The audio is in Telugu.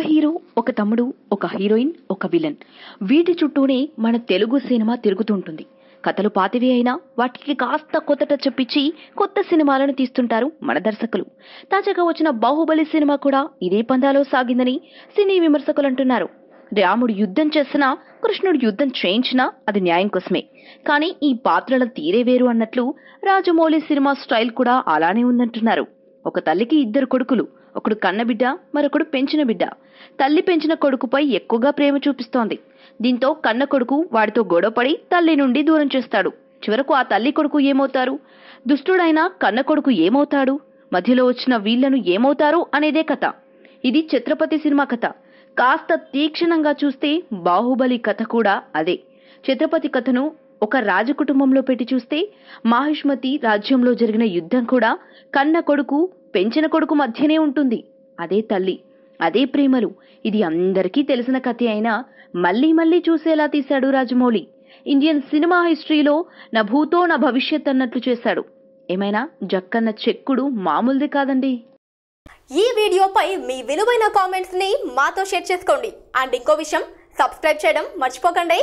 హీరో ఒక తమ్ముడు ఒక హీరోయిన్ ఒక విలన్. వీటి చుట్టూనే మన తెలుగు సినిమా తిరుగుతుంటుంది. కథలు పాతివి అయినా వాటికి కాస్త కొత్త టచ్ కొత్త సినిమాలను తీస్తుంటారు మన దర్శకులు. తాజాగా వచ్చిన బాహుబలి సినిమా కూడా ఇదే పందాలో సాగిందని సినీ విమర్శకులు అంటున్నారు. రాముడు యుద్ధం చేసినా కృష్ణుడు యుద్ధం చేయించినా అది న్యాయం కోసమే. కానీ ఈ పాత్రల తీరే వేరు అన్నట్లు రాజమౌళి సినిమా స్టైల్ కూడా అలానే ఉందంటున్నారు. ఒక తల్లికి ఇద్దరు కొడుకులు ఒకడు కన్నబిడ్డ మరొకడు పెంచిన బిడ్డ. తల్లి పెంచిన కొడుకుపై ఎక్కువగా ప్రేమ చూపిస్తోంది. దీంతో కన్న కొడుకు వాడితో గొడవపడి తల్లి నుండి దూరం చేస్తాడు. చివరకు ఆ తల్లి కొడుకు ఏమవుతారు? దుష్టుడైన కన్న కొడుకు ఏమవుతాడు? మధ్యలో వచ్చిన వీళ్ళను ఏమవుతారు అనేదే కథ. ఇది ఛత్రపతి సినిమా కథ. కాస్త తీక్షణంగా చూస్తే బాహుబలి కథ కూడా అదే. ఛత్రపతి కథను ఒక రాజకుటుంబంలో పెట్టి చూస్తే మాహిష్మతి రాజ్యంలో జరిగిన యుద్ధం కూడా కన్న కొడుకు పెంచిన కొడుకు మధ్యనే ఉంటుంది. అదే తల్లి అదే ప్రేమలు. ఇది అందరికీ తెలిసిన కథ అయినా మళ్ళీ మళ్ళీ చూసేలా తీశాడు రాజమౌళి. ఇండియన్ సినిమా హిస్టరీలో నా భూతో నా భవిష్యత్ అన్నట్లు చేశాడు. ఏమైనా జక్కన్న చెక్కుడు మామూలుది కాదండి. ఈ వీడియోపై మీ విలువైన కామెంట్స్ని మాతో షేర్ చేసుకోండి. అండ్ ఇంకో విషయం సబ్స్క్రైబ్ చేయడం మర్చిపోకండి.